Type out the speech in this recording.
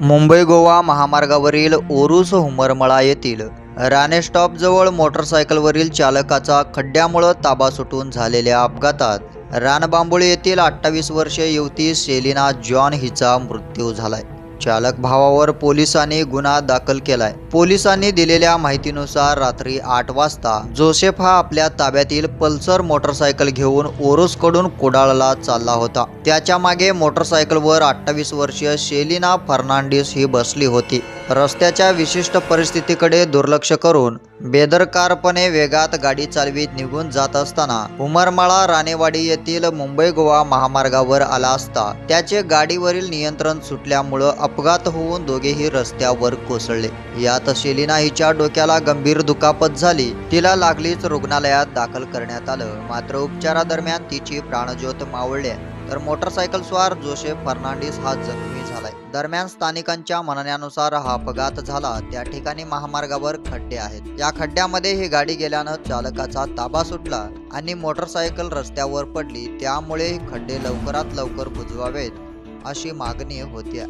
मुंबई गोवा महामार्गावरील ओरुस हुमरमळा येथील राणे स्टॉपजवळ मोटरसायकलवरील चालकाचा खड्ड्यामुळं ताबा सुटून झालेल्या अपघातात रानबांबोळी येथील अठ्ठावीस वर्षीय युवती सेलिना जॉन हिचा मृत्यू झालाय. चालक भावावर पोलिसांनी गुन्हा दाखल केलाय. पोलिसांनी दिलेल्या माहितीनुसार रात्री आठ वाजता जोसेफ हा आपल्या ताब्यातील पल्सर मोटरसायकल घेऊन ओरोसकडून कुडाळला चालला होता. त्याच्यामागे मोटरसायकलवर अठ्ठावीस वर्षीय शेलिना फर्नांडिस ही बसली होती. रस्त्याच्या विशिष्ट परिस्थितीकडे दुर्लक्ष करून बेदरकारपणे वेगात गाडी चालवीत निघून जात असताना उमरमाळा राणेवाडी येथील मुंबई गोवा महामार्गावर आला असता त्याचे गाडीवरील नियंत्रण सुटल्यामुळं अपघात होऊन दोघेही रस्त्यावर कोसळले. यात शेलिना हिच्या डोक्याला गंभीर दुखापत झाली. तिला लागलीच रुग्णालयात दाखल करण्यात आलं. मात्र उपचारादरम्यान तिची प्राणज्योत मावळल्या तर मोटरसायकल स्वार जोसेफ फर्नांडिस हा जखमी झालाय. दरम्यान स्थानिकांच्या म्हणण्यानुसार हा अपघात झाला. त्या ठिकाणी महामार्गावर खड्डे आहेत. या खड्ड्यामध्ये ही गाडी गेल्यानं चालकाचा ताबा सुटला आणि मोटरसायकल रस्त्यावर पडली. त्यामुळे खड्डे लवकरात लवकर बुजवावेत अशी मागणी होती